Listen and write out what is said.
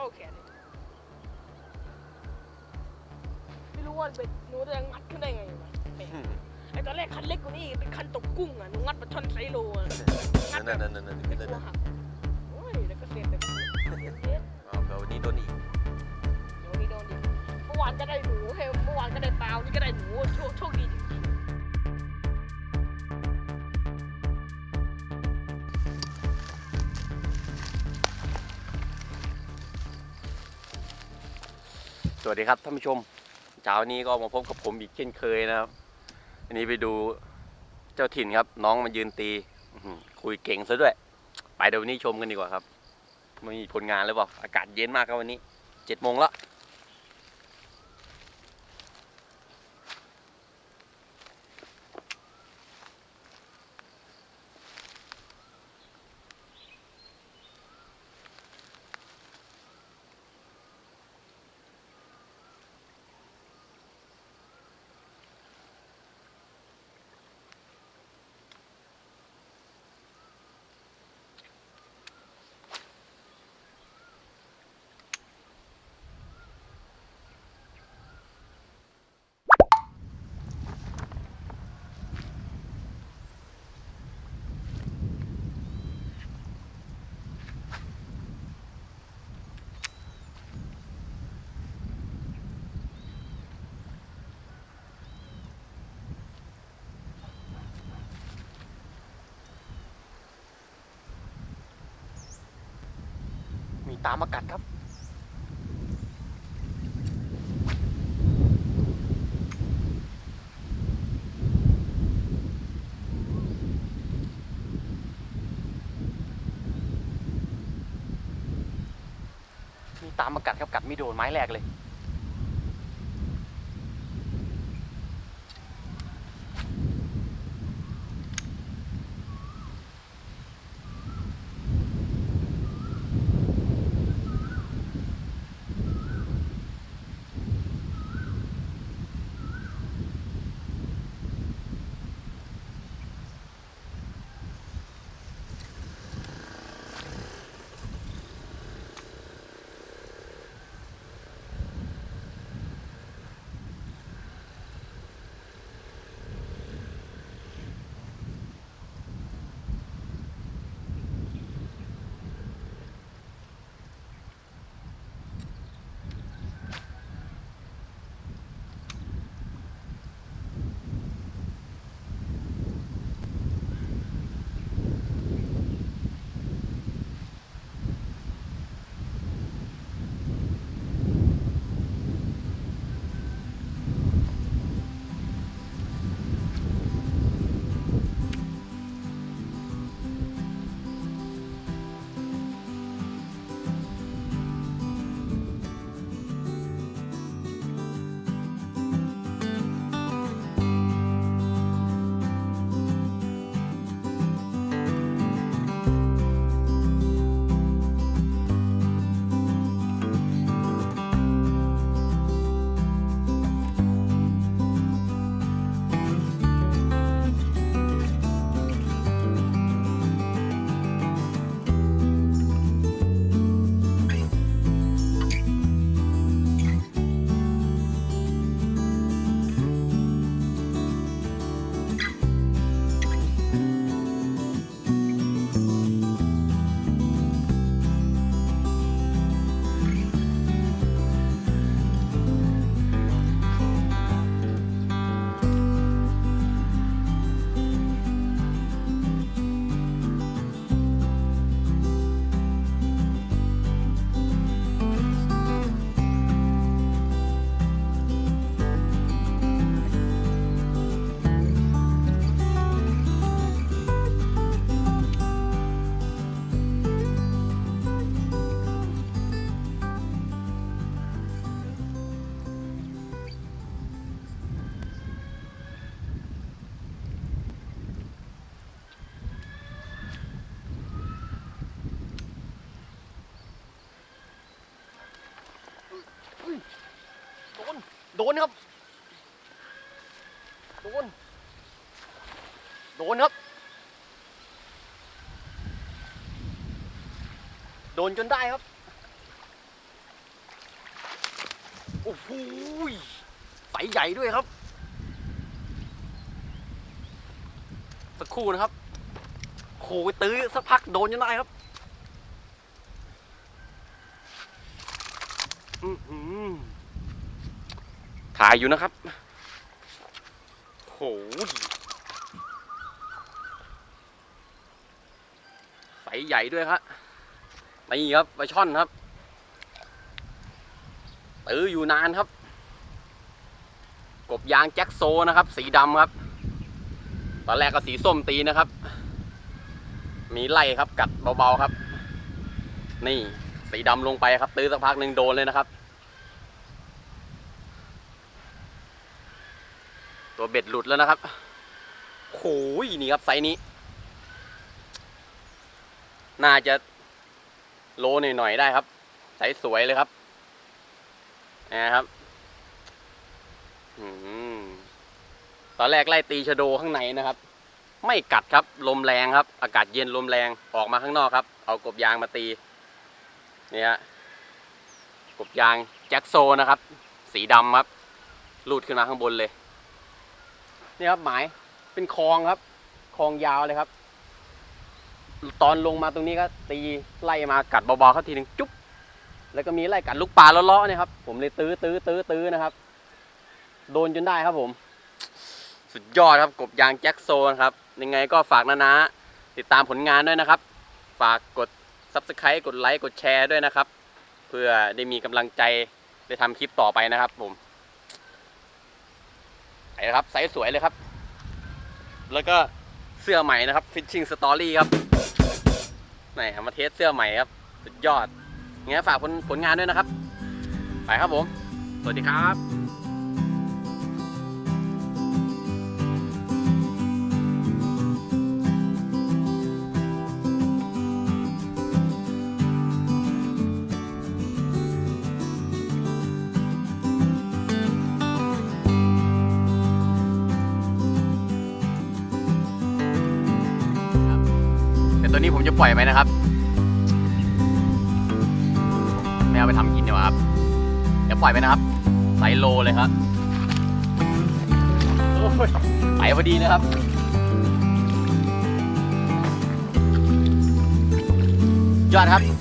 ท่าแขนเลยไม่รู้ว่าเป็นหนูจะงัดขึ้นได้ไงวะแปลกไอ้ตอนแรกคันเล็กกว่านี้เป็นคันตกกุ้งอะหนูงัดปลาช่อนไซโลอะงัดนั่นแบบนั่นนั่นนั่นไม่นั่นกลัวหักโอ้ยแล้วก็เสียแบบเย็นเอาเดี๋ยววันนี้โดนอีกๆเดี๋ยววันนี้โดนดิเมื่อวานก็ได้หนูเฮ้ยเมื่อวานก็ได้ปลาวันนี้ก็ได้หนูโชคโชคดีจริง สวัสดีครับท่านผู้ชมเช้านี้ก็มาพบกับผมอีกเช่นเคยนะครับ อันนี้ไปดูเจ้าถิ่นครับ น้องมายืนตีคุยเก่งซะด้วย ไปเดี๋ยววันนี้ชมกันดีกว่าครับไม่มีผลงานหรือเปล่าอากาศเย็นมากครับวันนี้เจ็ดโมงละ มีตามมากัดครับมีตามมากัดครับกัดไม่โดนไม้แรกเลย โดนครับ โดน โดนครับ โดนจนได้ครับอ้โหไสใหญ่ด้วยครับ สักครู่นะครับโหตื้อสักพักโดนยังไงครับอื้อหือ ถ่ายอยู่นะครับโหไสใหญ่ด้วยครับนี่ครับปลาช่อนครับตื้ออยู่นานครับ กบยางแจ็คโซนะครับ สีดำครับ ตอนแรกก็สีส้มตีนะครับ มีไล่ครับกัดเบาๆครับ นี่สีดำลงไปครับ ตื้อสักพักหนึ่งโดนเลยนะครับ ตัวเบ็ดหลุดแล้วนะครับโอ้ยนี่ครับไซส์นี้ น่าจะโลหน่อยๆได้ครับไซส์สวยเลยครับนะครับอตอนแรกไล่ตีชะโดข้างในนะครับ ไม่กัดครับ ลมแรงครับ อากาศเย็นลมแรงออกมาข้างนอกครับ เอากบยางมาตีเนี่ยฮะกบยางแจ็คโซนะครับ สีดำครับ ลูดขึ้นมาข้างบนเลย นี่ครับหมายเป็นคลองครับคลองยาวเลยครับ ตอนลงมาตรงนี้ก็ตีไล่มากัดเบาๆเขาทีหนึ่งจุ๊บแล้วก็มีไล่กัดลูกปลาล้อๆเนี่ยครับ ผมเลยตื้อตื้อตื้อตื้อนะครับ โดนจนได้ครับผม สุดยอดครับกบยางแจ็คโซนครับ ยังไงก็ฝากนะนะ ติดตามผลงานด้วยนะครับ ฝากกด subscribe กดไลค์กดแชร์ด้วยนะครับ เพื่อได้มีกำลังใจได้ทำคลิปต่อไปนะครับผม นะครับไซส์สวยเลยครับ แล้วก็เสื้อใหม่นะครับฟิชชิ่งสตอรี่ครับไหนมาเทสเสื้อใหม่ครับ สุดยอดงั้นฝากผลผลงานด้วยนะครับ ไปครับผม สวัสดีครับ ตัวนี้ผมจะปล่อยไหมนะครับ ไม่เอาไปทำกินดีกว่าครับ เดี๋ยวปล่อยไปนะครับไซโลเลยครับโอ้ยไปพอดีนะครับยอดครับ